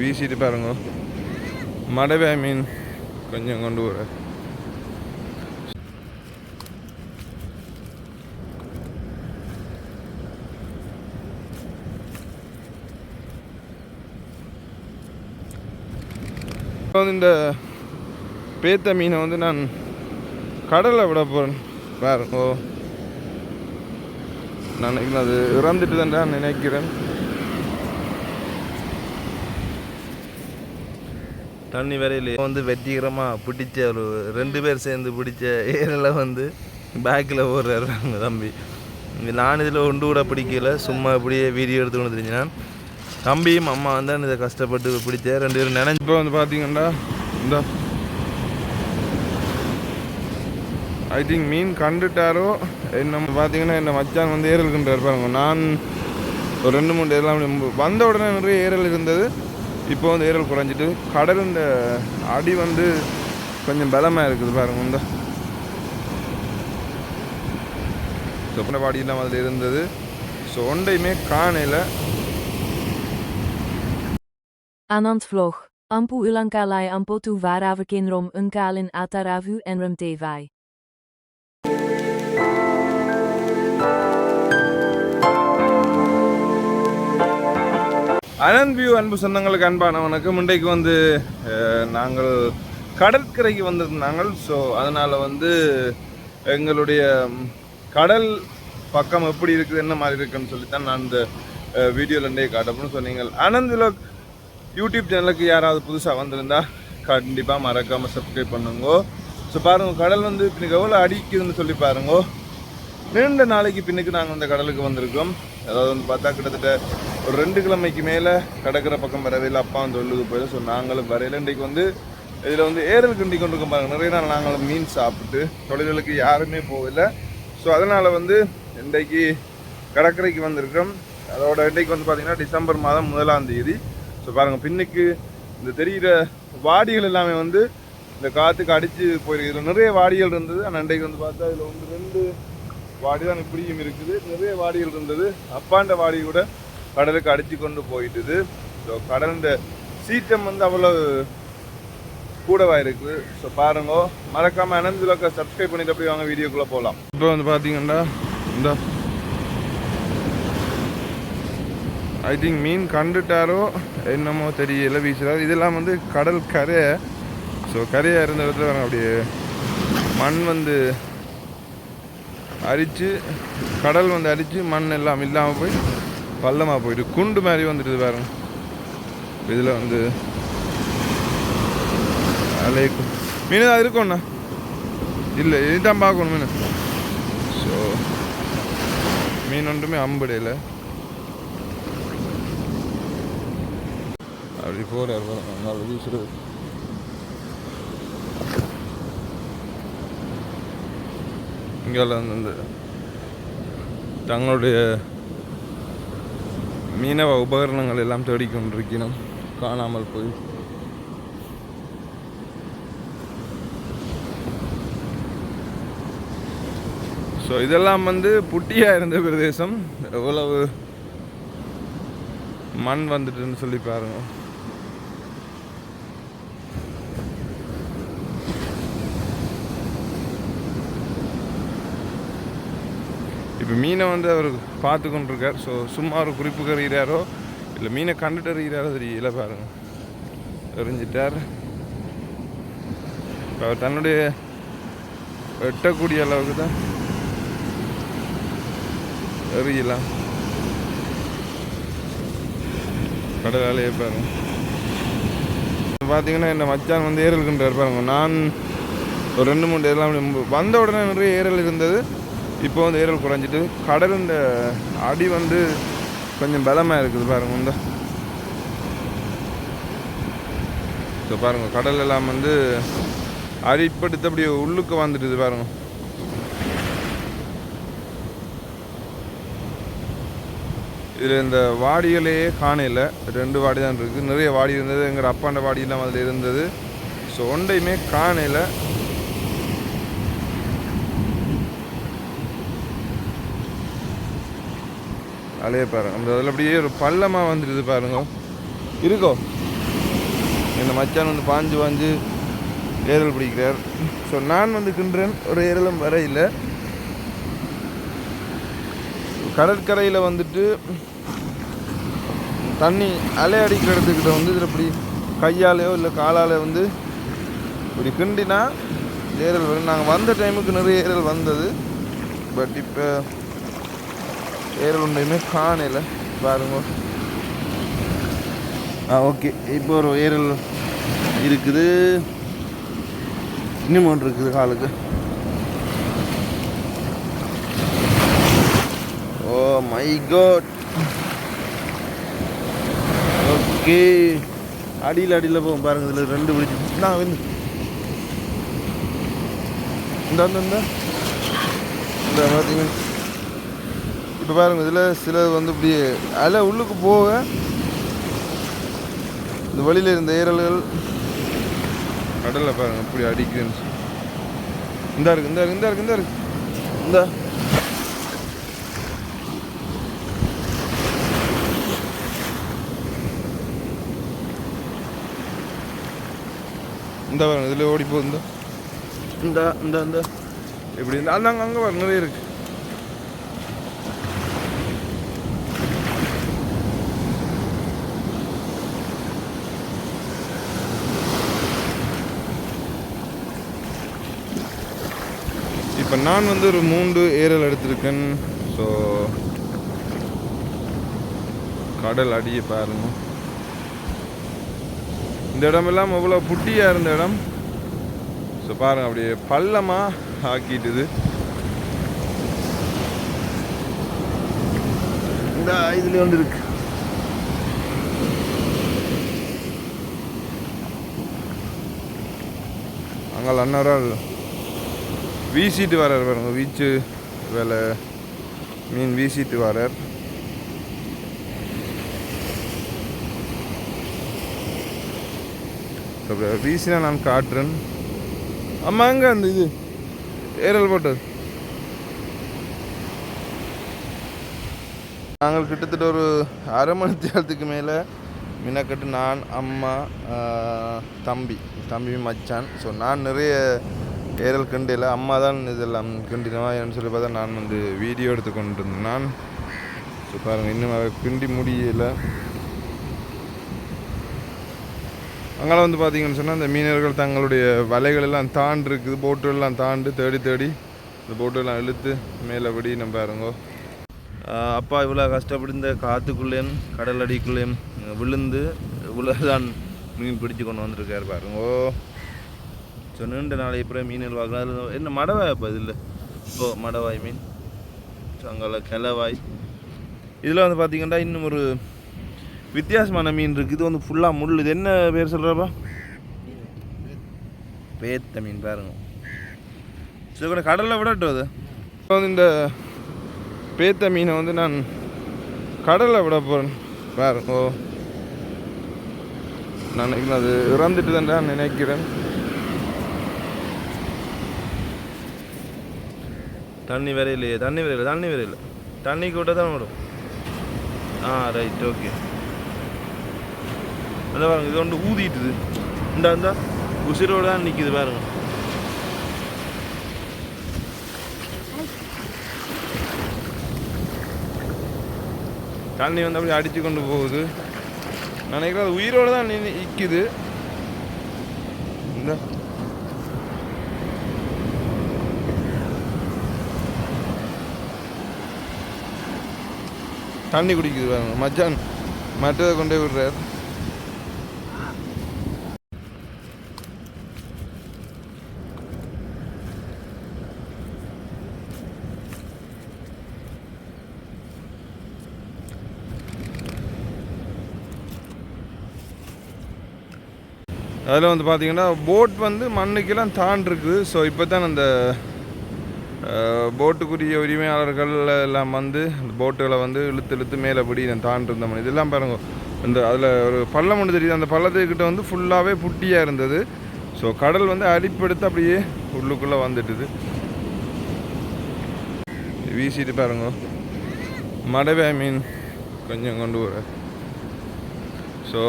வீசிட்டு பாருங்க மடவை மீன் கொஞ்சம் கொண்டு வர இப்போ வந்து இந்த பேத்த மீனை வந்து நான் கடலில் விட போகிறேன் பாருங்க நான் நினைக்கிறேன் அது இறந்துட்டு தான் நினைக்கிறேன் தண்ணி வரையில் வந்து வெற்றிகரமாக பிடிச்ச ஒரு ரெண்டு பேர் சேர்ந்து பிடிச்ச ஏரில் வந்து பேக்கில் ஓடுறாரு தம்பி. நான் இதில் ஒன்று கூட பிடிக்கல. சும்மா இப்படியே வீடியோ எடுத்து கொண்டு தெரிஞ்சினான் தம்பியும் அம்மா வந்து இதை கஷ்டப்பட்டு பிடிச்ச ரெண்டு பேரும் நினைஞ்சு. இப்போ வந்து பார்த்தீங்கன்னா இந்த ஐ திங்க் மீன் கண்டுட்டாரோ என்ன பார்த்தீங்கன்னா என்ன மச்சான் வந்து ஏறலுக்குன்றார் பாருங்க. நான் ஒரு ரெண்டு மூணு எல்லாம் வந்த உடனே நிறைய ஏறல் இருந்தது. இப்போ வந்து ஏறல் குறைஞ்சிட்டு கடல் இந்த அடி வந்து கொஞ்சம் பலமாக இருக்குது பாருங்க இந்த. சொப்பனபாடியெல்லாம் அதில் இருந்தது. ஸோ ஒன்றையுமே காணையில். Anand vlog. Ampu ulankalai ampotu varavakin rom unkalin ataravu en rum Anand view அன்பு சொந்தங்களுக்கு அன்பான வணக்கம். இன்றைக்கு வந்து நாங்கள் கடற்கரைக்கு வந்திருந்தாங்க ஸோ அதனால் வந்து எங்களுடைய கடல் பக்கம் எப்படி இருக்குது என்ன மாதிரி இருக்குன்னு சொல்லித்தான் நான் இந்த வீடியோவில் இருந்தே காட்டப்படும். ஸோ நீங்கள் அனந்த் விலாக் யூடியூப் சேனலுக்கு யாராவது புதுசாக வந்திருந்தா கண்டிப்பாக மறக்காமல் சப்ஸ்கிரைப் பண்ணுங்க. ஸோ பாருங்கள் கடல் வந்து இப்போ எவ்வளோ அடிக்குதுன்னு சொல்லி பாருங்க. நீண்ட நாளைக்கு பின்னுக்கு நாங்கள் இந்த கடலுக்கு வந்திருக்கோம். அதாவது வந்து பார்த்தா கிட்டத்தட்ட ஒரு ரெண்டு கிழமைக்கு மேலே கடற்கரை பக்கம் வரவேல அப்பா வந்து தொல்லுக்கு போயிடும் ஸோ நாங்களும் வரையில இன்றைக்கு வந்து இதில் வந்து ஏரல் கிண்டி கொண்டு இருக்க பாருங்க. நிறைய நாள் நாங்களும் மீன் சாப்பிட்டு தொழில்களுக்கு யாருமே போகலை. ஸோ அதனால் வந்து இன்றைக்கு கடற்கரைக்கு வந்திருக்கோம். அதோட இன்றைக்கு வந்து பார்த்திங்கன்னா டிசம்பர் மாதம் முதலாம் தேதி. ஸோ பாருங்கள் பின்னுக்கு இந்த தெரிகிற வாடிகள் எல்லாமே வந்து இந்த காற்றுக்கு அடித்து போயிருக்கு இதில் நிறைய வாடிகள் இருந்தது. ஆனால் இன்றைக்கு வந்து பார்த்தா இதில் வந்து ரெண்டு வாடி தான் இப்படியும் இருக்குது. நிறைய வாடிகள் இருந்தது. அப்பாண்ட வாடி கூட கடலுக்கு அடித்து கொண்டு போயிட்டுது. ஸோ கடலுடைய சீற்றம் வந்து அவ்வளோ கூடவாக இருக்குது. ஸோ பாருங்க மறக்காமல் அனந்த் விளக்க சப்ஸ்கிரைப் பண்ணிட்டு அப்படி வாங்க வீடியோக்குள்ளே போகலாம் இப்போ வந்து பார்த்தீங்கன்னா இந்த. ஐ திங்க் மீன் கண்டுட்டாரோ என்னமோ தெரியல வீசுறாரு. இதெல்லாம் வந்து கடல் கரையை ஸோ கரையாக இருந்த இடத்துல அப்படியே மண் வந்து அரித்து கடல் வந்து அரித்து மண் எல்லாம் இல்லாமல் போய் பள்ளமாக போயிட்டு குண்டு மாதிரி வந்துடுது பாருங்க. இதில் வந்து அலைக்கும் மீன் தான் இருக்கும்ண்ணா இல்லை இதுதான் பார்க்கணும் மீன். ஸோ மீன் ஒன்றுமே அம்படையில் அப்படி போகிறார் பாருங்க. வீசுறது இங்கே வந்து தங்களுடைய மீனவ உபகரணங்கள் எல்லாம் தேடிக்கொண்டிருக்கிறோம். காணாமல் போய். ஸோ இதெல்லாம் வந்து புட்டியாக இருந்த பிரதேசம். எவ்வளவு மண் வந்துட்டுன்னு சொல்லி பாருங்க. இப்போ மீனை வந்து அவர் பார்த்து கொண்டிருக்கார் ஸோ சும்மா ஒரு குறிப்பு எறிகிறாரோ இல்லை மீனை கண்டுட்டு இருக்கிறாரோ தெரியல பாருங்க. எறிஞ்சிட்டார் இப்போ அவர் தன்னுடைய வெட்டக்கூடிய அளவுக்கு தான் எறியலாம் கடலாலேயே பாருங்க. பார்த்தீங்கன்னா என்ன மச்சான் வந்து ஏறல்கின்றார் பாருங்க. நான் ஒரு ரெண்டு மூணு எல்லாம் வந்த உடனே நிறைய ஏறல் இருந்தது. இப்போ வந்து ஏறல் குறைஞ்சிட்டு கடல் இந்த அடி வந்து கொஞ்சம் பலமாக இருக்குது பாருங்க இந்த ஸோ பாருங்க கடல் எல்லாம் வந்து அரிப்படுத்து அப்படி உள்ளுக்கு வந்துட்டுது பாருங்க. இதில் இந்த வாடிகளையே காணையில் ரெண்டு வாடி தான் இருக்குது நிறைய வாடி இருந்தது எங்கள் அப்பாண்ட வாடியெல்லாம் அதில் இருந்தது. ஸோ ஒன்றையுமே காணையில் அலைய பாருங்க. அந்த அதில் அப்படியே ஒரு பள்ளமாக வந்துடுது பாருங்க. இருக்கோ? இந்த மச்சான் வந்து பாஞ்சு பாஞ்சு ஏரல் பிடிக்கிறார். ஸோ நான் வந்து கின்றேன். ஒரு ஏரலும் வர இல்லை. கடற்கரையில் வந்துட்டு தண்ணி அலை அடிக்கிற இடத்துக்கிட்ட வந்து இதில் இப்படி கையாலேயோ இல்லை காலால் வந்து இப்படி கிண்டினா ஏரல் வரும். நாங்கள் வந்த டைமுக்கு நிறைய ஏரல் வந்தது. பட் இப்போ ஏரல் ஒன்றையுமே காணையில் பாருங்க. ஆ ஓகே. இப்போ ஒரு ஏரல் இருக்குது. இன்னும் ஒன்று இருக்குது காலுக்கு. Oh my god. ஓகே. அடியில் அடியில் போகும் பாருங்க இதில் ரெண்டு பிடிச்சி நான் வந்து இந்த இந்த இந்த. இந்த இப்போ பாருங்க இதில் சில வந்து இப்படி அதில் உள்ளுக்கு போக இந்த வழியில் இருந்த ஏரல்கள் கடலில் பாருங்க இப்படி அடிக்குதுன்னு இந்த இருக்கு இந்த இருக்கு இந்த இருக்கு இந்த இருக்கு. இந்த. இந்த பாருங்க இதில் ஓடி போகுது இந்த. இந்த இந்த இந்த. இப்படி இருந்தால் அங்கே அங்கே பாருங்க நிறைய இருக்குது இப்போ நான் வந்து ஒரு மூன்று ஏரல் எடுத்திருக்கேன். ஸோ கடல் அடியை பாருங்க. இந்த இடமெல்லாம் எவ்வளோ புட்டியாக இருந்த இடம். ஸோ பாருங்க அப்படியே பள்ளமாக ஆக்கிட்டுது இந்த இதுல வந்து இருக்கு. அங்கே அன்னரால் வீசிட்டு வரார் பாருங்க வீச்சு வேலை. மீன் வீசிட்டு வரார் அப்புறம் வீசினா நான் காட்டுறேன். அம்மா எங்க அந்த இது? ஏரல் போட்டது நாங்கள் கிட்டத்தட்ட ஒரு அரை மணி நேரத்துக்கு மேலே மினக்கட்டு நான் அம்மா தம்பி தம்பி மச்சான். ஸோ நான் நிறைய ஏரல் கிண்டையில் அம்மா தான் இதெல்லாம் கிண்டினவா சொல்லி பார்த்தா நான் வந்து வீடியோ எடுத்து கொண்டு இருந்தேன் நான் ஸோ பாருங்கள் இன்னும் கிண்டி முடியல. அங்கே வந்து பார்த்தீங்கன்னு சொன்னால் இந்த மீனவர்கள் தங்களுடைய வலைகள் எல்லாம் தாண்டு இருக்குது போட்டு தாண்டு தேடி தேடி. இந்த போட்டெல்லாம் இழுத்து இழுத்து மேலபடி நம்ம பாருங்கோ. அப்பா இவ்வளோ கஷ்டப்பட்டு இந்த காற்றுக்குள்ளேயும் கடல் அடிக்குள்ளேயும் விழுந்து இவ்வளோ தான் மீன் பிடிச்சு கொண்டு வந்திருக்காரு பாருங்க. ஓ ஸோ நீண்ட நாளை அப்புறம் மீன்கள் பார்க்கலாம் அதில் என்ன மடவாய் அப்போ இதில்? ஓ மடவாய் மீன். ஸோ அங்கே கிளவாய் இதில் வந்து பார்த்திங்கன்னா இன்னும் ஒரு வித்தியாசமான மீன் இருக்குது இது வந்து ஃபுல்லாக முள். இது என்ன பேர் சொல்கிறப்பா பேத்த மீன் பாருங்க. ஸோ கூட கடலில் விடட்டும் அது. இப்போ வந்து இந்த பேத்த மீனை வந்து நான் கடலில் விட போகிறேன் பாருங்கோ. நான் நினைக்கிறேன் அது இறந்துட்டு தான் நான் நினைக்கிறேன். தண்ணி வேற இல்லையே தண்ணி வேற இல்லை தண்ணி வேற இல்லை தண்ணிக்கு விட்டால் தான் வரும் ஆ ரைட் ஓகே அந்த பாருங்க இது ஒன்று ஊதிட்டுது இந்த இந்த உசிரோடு தான் நிற்கிது பாருங்க. தண்ணி வந்து அப்படியே அடித்து கொண்டு போகுது. நினைக்கிறேன் அது உயிரோடு தான் நின்று நிற்கிது இந்த. தண்ணி குடிக்குது பாருங்க. மச்சான் மற்றதை கொண்டே விடுறார். அதில் வந்து பார்த்தீங்கன்னா போட் வந்து மண்ணுக்கெல்லாம் தாண்டிருக்குது. ஸோ இப்போ தான் அந்த போட்டுக்குரிய உரிமையாளர்கள் எல்லாம் வந்து அந்த போட்டுகளை வந்து இழுத்து இழுத்து மேலே படி நான் தாண்டிருந்தோம் இதெல்லாம் பாருங்க இந்த அதில் ஒரு பள்ளம் ஒன்று தெரியுது. அந்த பள்ளத்துக்கிட்ட வந்து ஃபுல்லாகவே புட்டியாக இருந்தது. ஸோ கடல் வந்து அடிப்படுத்து அப்படியே உள்ளுக்குள்ளே வந்துட்டுது. வீசிட்டு பாருங்க. மடவே மீன் கொஞ்சம் கொண்டு வர. ஸோ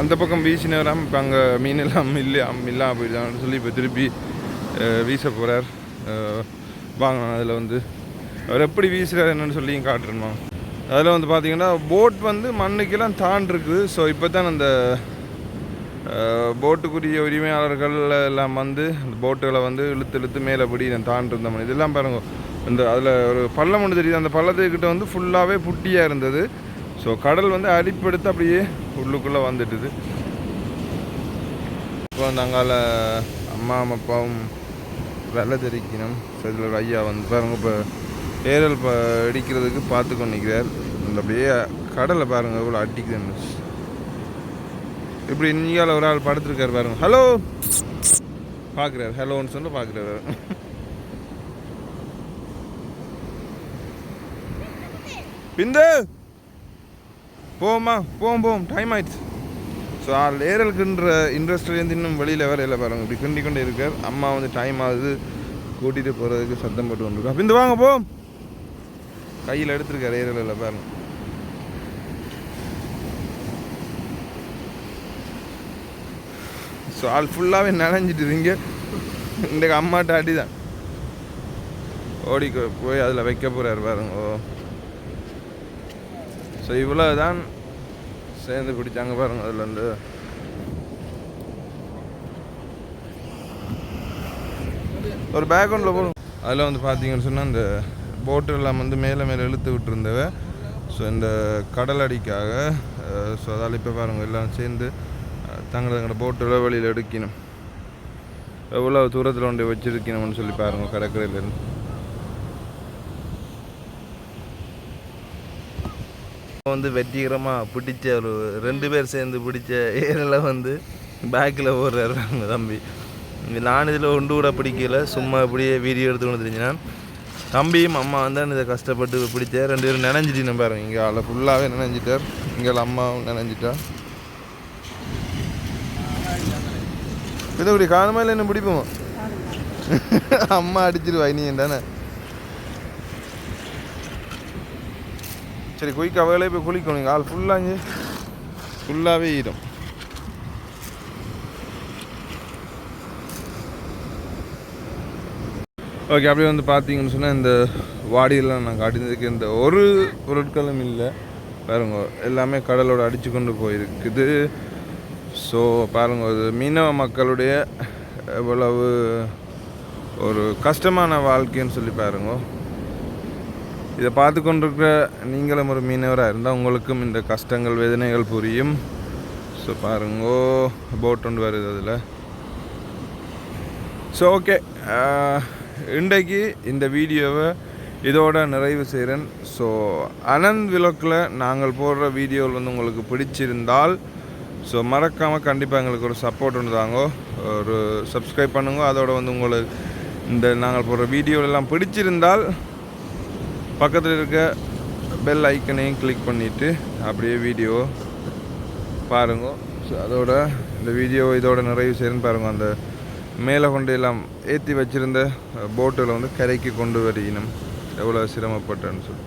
அந்த பக்கம் வீசினவராம் இப்போ அங்கே மீன் எல்லாம் இல்லை இல்லாமல் போயிடுதான்னு சொல்லி இப்போ திருப்பி வீச போகிறார் வாங்க அதில் வந்து அவர் எப்படி வீசுகிறார் என்னன்னு சொல்லியும் காட்டுறேன் அதில் வந்து பார்த்திங்கன்னா போட் வந்து மண்ணுக்கெல்லாம் தாண்டிருக்குது. ஸோ இப்போ தான் அந்த போட்டுக்குரிய உரிமையாளர்கள் எல்லாம் வந்து அந்த போட்டுகளை வந்து இழுத்து இழுத்து மேலே படி தாண்டிருந்தோம் இதெல்லாம் பாருங்க இந்த அதில் ஒரு பள்ளம் ஒன்று தெரியுது. அந்த பள்ளத்துக்கிட்ட வந்து ஃபுல்லாகவே புட்டியாக இருந்தது. ஸோ கடல் வந்து அடிப்படுத்து அப்படியே உள்ளுக்குள்ளே வந்துட்டுது. இப்போ அந்த அங்கால அம்மா அப்பாவும் வெள்ளை தெரிக்கணும் ஸோ இதில் ஒரு ஐயா வந்து பாருங்க இப்போ ஏரல் ப அடிக்கிறதுக்கு பார்த்து கொண்டிருக்கிறார் இந்த அப்படியே கடலை பாருங்க இவ்வளோ அடிக்குதுன்னு. இப்படி இந்தியாவில் ஒரு ஆள் படுத்துருக்காரு பாருங்க. ஹலோ! பார்க்குறாரு ஹலோன்னு சொல்லி பார்க்குறாரு பிந்து! போமா போம் போம். டைம் ஆயிடுச்சு. ஸோ ஆள் ஏரலுக்குன்ற இன்ட்ரெஸ்ட்லேருந்து இன்னும் வெளியில் வேற இல்லை பாருங்க. இப்படி கிண்டி கொண்டே இருக்கார் அம்மா வந்து டைம் ஆகுது. கூட்டிகிட்டு போகிறதுக்கு சத்தம் போட்டு வந்துருக்கா பிந்து வாங்க போ. கையில் எடுத்துருக்கார் ஏரலில் பாருங்க. ஸோ ஆள் ஃபுல்லாகவே நனைஞ்சிட்டு இங்கே இன்றைக்கு அம்மாட்ட அடி தான் ஓடி போய் அதில் வைக்க போகிறார் பாருங்க. ஓ. ஸோ இவ்வளோ தான் சேர்ந்து பிடிச்சாங்க பாருங்க அதில் வந்து ஒரு பேக்ரவுண்டில் போடும் அதில் வந்து பார்த்தீங்கன்னு சொன்னால் இந்த போட்டு எல்லாம் வந்து மேலே மேலே இழுத்து விட்டுருந்தவ. ஸோ இந்த கடல் அடிக்காக ஸோ அதால் இப்போ பாருங்கள் எல்லாம் சேர்ந்து தங்களை தங்களோட போட்டில் வெளியில் எடுக்கணும். எவ்வளோ தூரத்தில் கொண்டு வச்சுருக்கணும்னு சொல்லி பாருங்கள் கடற்கரையிலேருந்து. வந்து வெற்றிகரமாக பிடிச்ச ஒரு ரெண்டு பேர் சேர்ந்து பிடிச்ச ஏரில் வந்து பேக்கில் ஓடுறாரு தம்பி. நான் இதில் ஒன்று கூட பிடிக்கல. சும்மா இப்படியே வீடியோ எடுத்து கொண்டு தெரிஞ்சுனா தம்பியும் அம்மா வந்து இதை கஷ்டப்பட்டு பிடிச்ச ரெண்டு பேரும் நினைஞ்சிட்டு பாருங்க. இங்கே ஆளை ஃபுல்லாகவே நினைஞ்சிட்டார். இங்கே அம்மாவும் நினைஞ்சிட்டா. இதை இப்படி காணுமா இல்லை என்ன பிடிப்போம்? அம்மா அடிச்சிருவா நீ தானே? சரி குயிக் அவங்களே போய் குளிக்கணும். இங்கே ஆள் ஃபுல்லாக இங்கே. ஃபுல்லாகவே ஈரும் ஓகே அப்படியே வந்து பார்த்தீங்கன்னு சொன்னால் இந்த வாடியெல்லாம் நான் காட்டினதுக்கு இந்த ஒரு பொருட்களும் இல்லை. பாருங்க எல்லாமே கடலோட அடித்து கொண்டு போயிருக்குது. ஸோ பாருங்க அது மீனவ மக்களுடைய எவ்வளவு ஒரு கஷ்டமான வாழ்க்கைன்னு சொல்லி பாருங்க. இதை பார்த்து கொண்டிருக்கிற நீங்களும் ஒரு மீனவராக இருந்தால் உங்களுக்கும் இந்த கஷ்டங்கள் வேதனைகள் புரியும். ஸோ பாருங்கோ போட் ஒன்று வருது அதில். ஸோ ஓகே இன்றைக்கு இந்த வீடியோவை இதோட நிறைவு செய்கிறேன் ஸோ அனந்த் விளக்கில் நாங்கள் போடுற வீடியோவில் வந்து உங்களுக்கு பிடிச்சிருந்தால் ஸோ மறக்காமல் கண்டிப்பாக எங்களுக்கு ஒரு சப்போர்ட் ஒன்று தாங்கோ. ஒரு சப்ஸ்கிரைப் பண்ணுங்க. அதோட வந்து உங்களுக்கு இந்த நாங்கள் போடுற வீடியோ எல்லாம் பிடிச்சிருந்தால் பக்கத்தில் இருக்க பெல் ஐக்கனையும் கிளிக் பண்ணிவிட்டு அப்படியே வீடியோ பாருங்க. ஸோ அதோட இந்த வீடியோ இதோட நிறைவு செய்யறேன்னு பாருங்கள் அந்த மேலே கொண்டு எல்லாம் ஏற்றி வச்சிருந்த போட்டில் வந்து கரைக்கு கொண்டு வரணும். எவ்வளோ சிரமப்பட்டேன்னு சொல்லி.